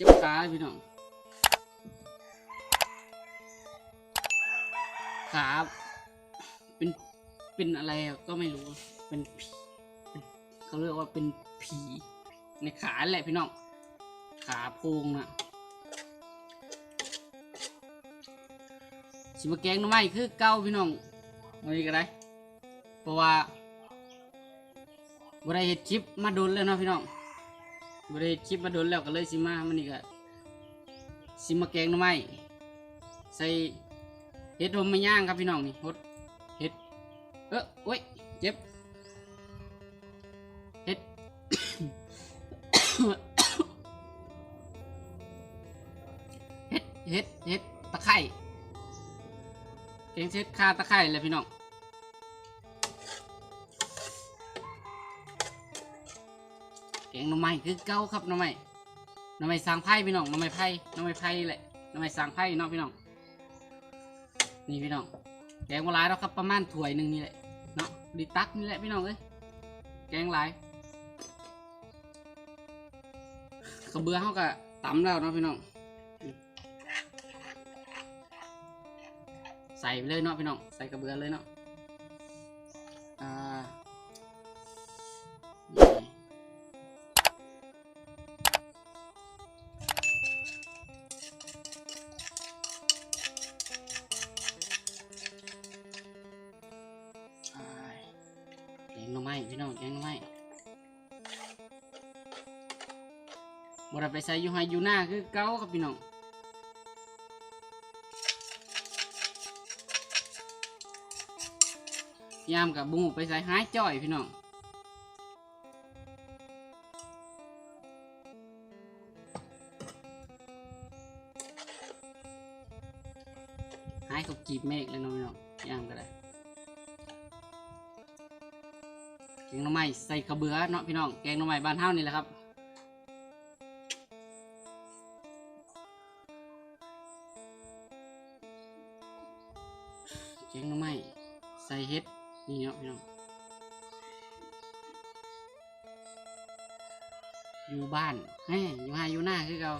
เจ็บขาพี่น้องขาเป็นเป็นอะไรก็ไม่รู้เป็นผีเขาเรียกว่าเป็นผีในขาแหละพี่น้องขาโพงน่ะสิมาแกงหน้ำไม้คือเก้าพี่น้องวันนี้ก็ได้เพราะว่าบริเฮ็ดคลิปมาโดนแล้วเนาะพี่น้อง บริคลิปมาโดนแล้วก็เลยสิมามันนี่ก็สิมาแกงหน้ำไม้ใส่เห็ดหอมไม่ย่างครับพี่น้องนี่หดเห็ดเออโอ้ยเจ็บเห็ดเห็ดเห็ดเห็ดตะไคร่แกงเห็ดคาตะไคร่เลยพี่น้อง งหน่อไม้คือเก้าครับหน่อไม้หน่อไม้สร้างไผ่พี่น้องหน่อไม้ไผ่หน่อไม้ไผ่แหละหน่อไม้สร้างไผ่เนาะพี่น้องนี่พี่น้องแกงโบราณเราครับประมาณถ้วยหนึ่งนี่แหละเนาะดีตักนี่แหละพี่น้องเอ้ยแกงลายกระเบือเขาก็ตำแล้วเนาะพี่น้องใส่ไปเลยเนาะพี่น้องใส่กระเบือเลยเนาะ น้องแกงไม้บ่ได้ไปใส่อยู่ไฮอยู่หน้าคือเก่าครับพี่น้องยามกับบุ้งไปใส่หายจ่อยพี่น้องหายกับกีบเมฆเลยเนาะพี่น้องยามก็ได้ แกงหน่อไม้ใส่กระเบือเนาะพี่น้องแกงหน่อไม้บ้านเฮานี่แหละครับแกงหน่อไม้ใส่เห็ดนี่เนาะพี่น้องอยู่บ้านแม่อยู่หาอยู่หน้าคือเรา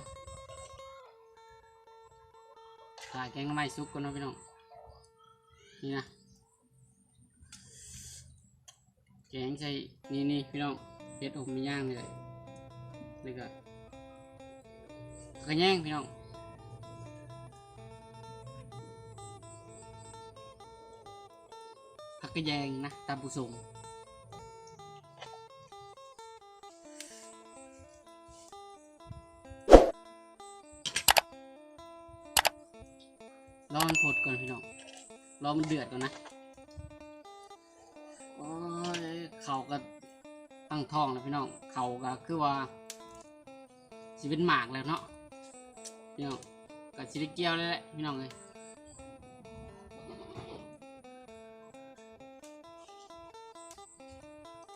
ถ่ายแกงหน่อไม้ซุกก่อนเนาะพี่น้องนี่นะ แกงใส่นี่นี่พี่น้องเห็ดอมมีย่างเลยนี่ก็กระแยงพี่น้องผักกระแยงนะตามผู้ชมรอมันผดก่อนพี่น้องรอมันเดือดก่อนนะ เขาก็ตั้งท้องแล้วพี่น้อง เขาก็คือว่าสิเป็นหมากแล้วเนาะพี่น้องก็สิได้เกี่ยวแล้วแหละพี่น้องเลย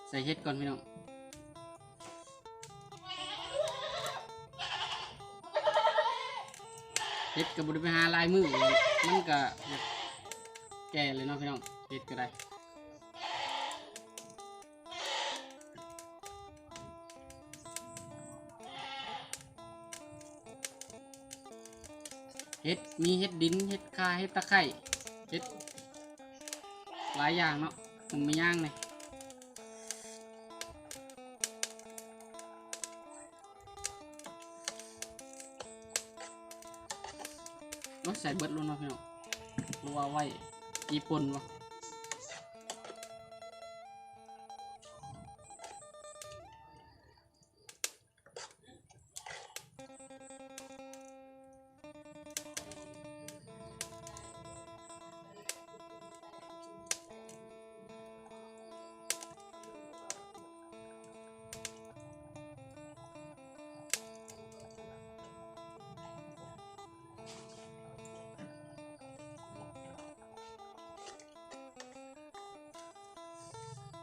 ใส่เฮ็ดก่อนพี่น้องเฮ็ดกับบริไปหาลายมือมันก็แก่เลยเนาะพี่น้องเฮ็ดก็ได้ เฮ็ดมีเฮ็ดดินเฮ็ดคาเฮ็ดตะไคร่เฮ็ดหลายอย่างเนาะผมไม่ย่างเลยรถใส่เบิดล้วเนาะพี่น้องรัวาไว้อีปนวะ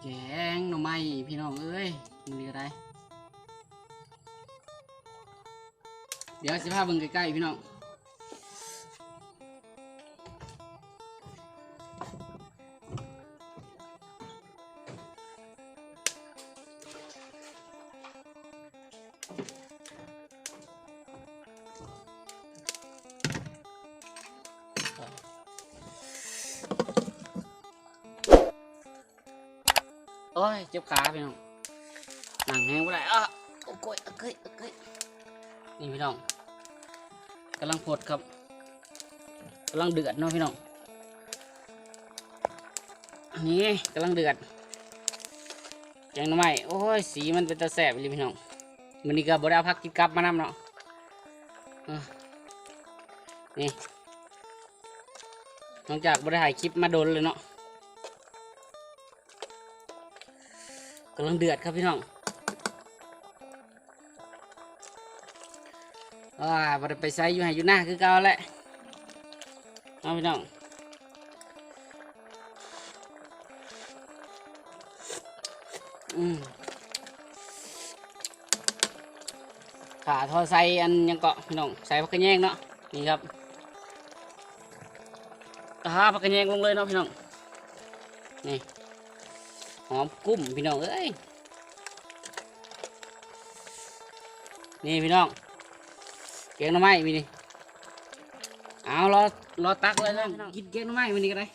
แกงหน่อไม้พี่น้องเอ้ยมันนี่ก็ได้เดี๋ยวสิพาเบิ่งใกล้ๆพี่น้อง ยเจ็บขาพี่น้องหนังแห้งบ่ได้อะโอ้โกยโอเคโอเคนี่พี่น้องกำลังพดครับกำลังเดือดเนาะพี่น้องอันนี้กำลังเดือดแกงหน่อไม้โอ้ยสีมันเป็นตาแสบเลยพี่น้องมันนี้ก็บไดเอาพักกินกลับมานำเนาะอะนี่หลังจากบไดถ่ายคลิปมาโดนเลยเนาะ กำลังเดือดครับพี่น้องอ่าบ่ได้ไปใส่อยู่ให้อยู่หน้าคือเก่าแหละเอาพี่น้องอืมขาทอใส่อันยังเกาะพี่น้องใส่ผักกระแยงเนาะนี่ครับตาผักกระแยงลงเลยเนาะพี่น้องนี่ หอมกุ้มพี่น้องเอ้ยนี่พี่น้องเกี๊ยงหน้ำไม้มีนี่เอารอรอตักเลยนะพี่น้องกินเกี๊ยงหน้ำไม้มีนี่ก็ได้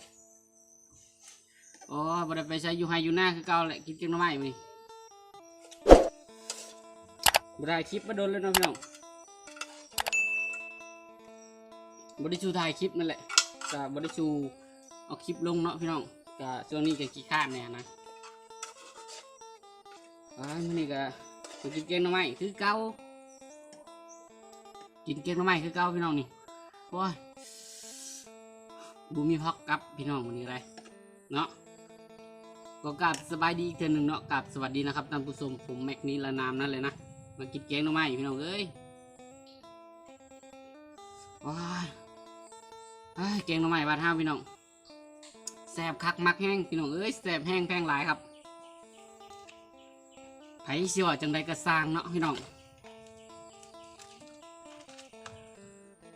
โอ้บ่ได้ไปใช้อยู่ไฮอยู่หน้าคือเก่าแหละกินเกี๊ยงหน้ำไม้มีนี่บ่ได้คลิปมาโดนเลยเนาะพี่น้องบ่ได้ชูถ่ายคลิปนั่นแหละก็บ่ได้ชูเอาคลิปลงเนาะพี่น้องก็ช่วงนี้ก็ขี้ข้านเนี่ยนะ อ่ามื้อนี้ก็ไปกินแกงหน่อไม้คือเก่ากินแกงหน่อไม้คือเก่าพี่น้องนี่โอ้ยบูมีพักกับพี่น้องวันนี้ไรเนาะก็กราบสบายดีอีกเทื่อหนึ่งเนาะกราบสวัสดีนะครับท่านผู้ชมผมแม็กนี้ละนามนั่นเลยนะมากินแกงหน่อไม้พี่น้องเอ้ยว้ายเอ้ยแกงหน่อไม้บ้านห้าพี่น้องแสบคักมักแห้งพี่น้องเอ้ยแสบแห้งแพงหลายครับ ไผสิว่าจังใดก็สร้างเนาะพี่น้อง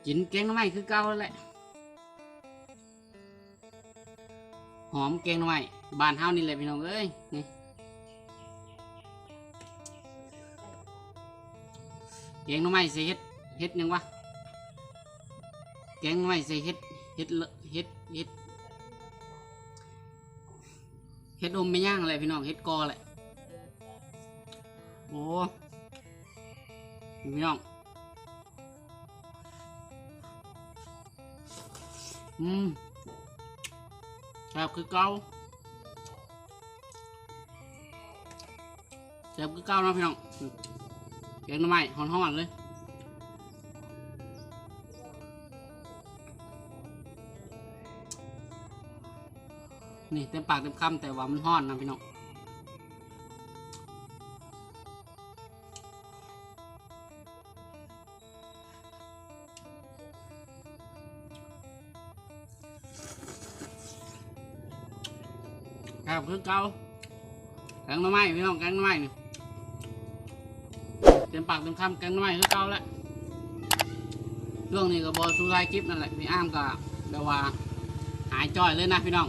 กินแกงหน่อไม้คือเก่าแหละหอมแกงหน่อไม้บานเฮานี่แหละพี่น้องเอ้ยนี่แกงหน่อไม้ใส่เฮ็ดเฮ็ดยังวะแกงหน่อไม้ใส่เฮ็ดเฮ็ดเฮ็ดเฮ็ดเฮ็ดอมไม่ย่างอะไรพี่น้องเฮ็ดกอแหละ โอ้พี่น้องอืมแซ่บคือเก่าแซ่บคือเก่านะพี่น้องอืมแกงหน่อไม้หอนๆเลยนี่เต็มปากเต็มคำแต่ว่ามันห้อนนะพี่น้อง ครับคือเก่าแกงหน่อไม้พี่น้องแกงหน่อไม้นี่เต็มปากเต็มคำแกงหน่อไม้คือเก่าแล้วเรื่องนี้ก็บอสูไลคลิปนั่นแหละพี่อ้ามก็แบบว่า หายจ้อยเลยนะพี่น้อง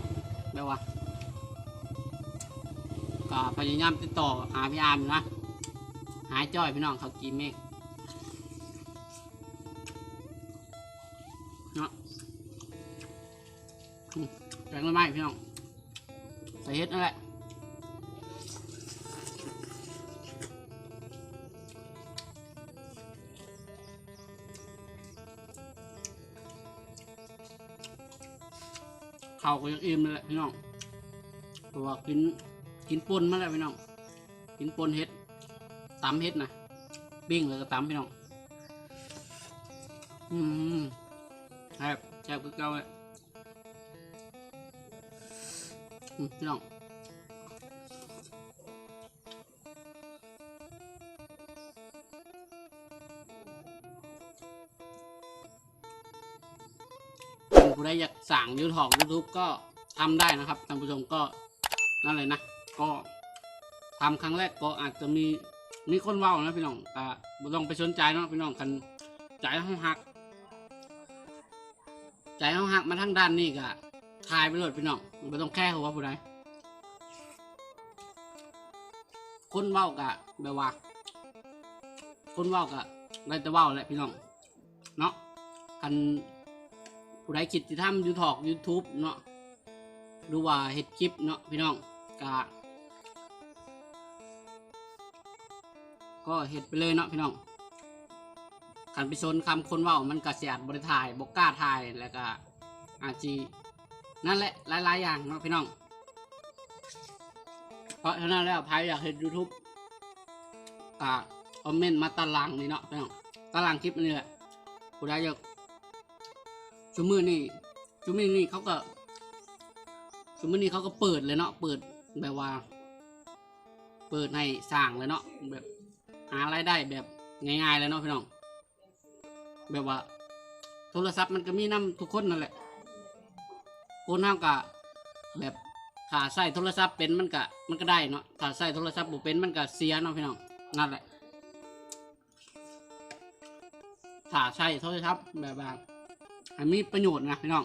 แบบว่าก็พยายามติดต่อหาพี่อ้ามนะหายจ้อยพี่น้องเขากินเมฆเนาะแกงหน่อไม้พี่น้อง ส่เฮ็ดนั่นแหละข้าวก็ยังอิ่มเลยแหละพี่น้องเพราะว่ากินกินปนมาแล้วพี่น้อง กินปนเฮ็ดตำเฮ็ดนะปิ้งเลยก็ตำพี่น้อง อืมแซ่บแซ่บคือเก่าเลย พี่น้องผู้ใดอยากสั่งยูทอกยูทูบก็ทำได้นะครับท่านผู้ชมก็นั่นเลยนะ ก็ทำครั้งแรกก็อาจจะมีมีคนเว้านะพี่น้องแต่บ่ต้องไปสนใจเนาะพี่น้องคันใจห้องหัก ใจห้องหักมาทั้งด้านนี้ก็ ทายไปเลยพี่น้องไม่ต้องแค่หัวผู้ใดคนเว้ากะแบบว่า คนเว้ากะได้แต่เว้าแหละพี่น้อง เนาะคันผู้ใดคิดที่ทำยูทอกยูทูบเนาะหรือว่าเฮ็ดคลิปเนาะพี่น้องก็ก็เห็ดไปเลยเนาะพี่น้องขันไปชนคำคนเว่ามันกระเสียดบริถ่ายบกกล้าถ่ายแล้วก็อาจี นั่นแหละหลายๆอย่างเนาะพี่น้อง เพราะฉะนั้นแล้วใครอยากเห็น YouTube อ่าคอมเมนต์มาตารางนี่เนาะพี่น้องตารางคลิปนี่แหละผู้ใดอยากชุมมือนี่ชุมมือนี่เขาก็ชุมือนี่เขาก็เปิดเลยเนาะเปิดแบบว่า เปิดให้สร้างเลยเนาะแบบหารายได้แบบง่ายๆเลยเนาะพี่น้อง แบบว่า โทรศัพท์มันก็มีน้ำทุกคนนั่นแหละ คนเท่ากับแบบถ้าใส่โทรศัพท์เป็นมันก็มันก็ได้เนาะถ้าใส่โทรศัพท์บ่เป็นมันก็เสียเนาะพี่น้องนั่นแหละถ้าใช้โทรศัพท์แบบว่าให้มีประโยชน์นะพี่น้อง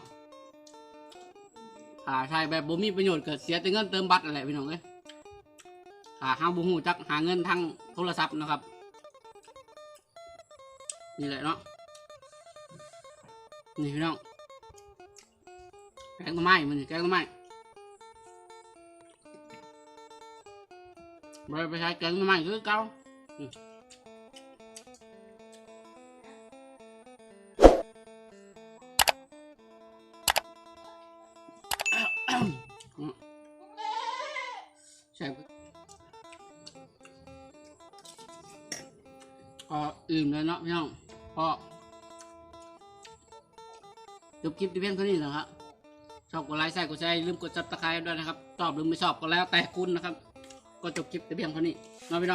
ถ้าใช้แบบบ่มีประโยชน์เก็เสียแต่เงินเติมบัตรอะไรพี่น้องเอ้ยหาหาบุหูจักหาเงินทางโทรศัพท์นะครับ นี่แหละเนาะนี่พี่น้อง แกงต้นไม้มันนี่แกงต้นไม้บริไปใช้แกงต้นไม้คือเก่าอืมใช่ก็อื่นเลยเนาะพี่น้องก็จบคลิปที่เพียงเท่านี้นะครับ ชอบกดไลค์ใส่กดแชร์ลืมกดซับสไครต์ด้วยนะครับชอบหรือไม่ชอบก็แล้วแต่คุณนะครับ ก็จบคลิปแต่เพียงเท่านี้เนาะพี่น้อง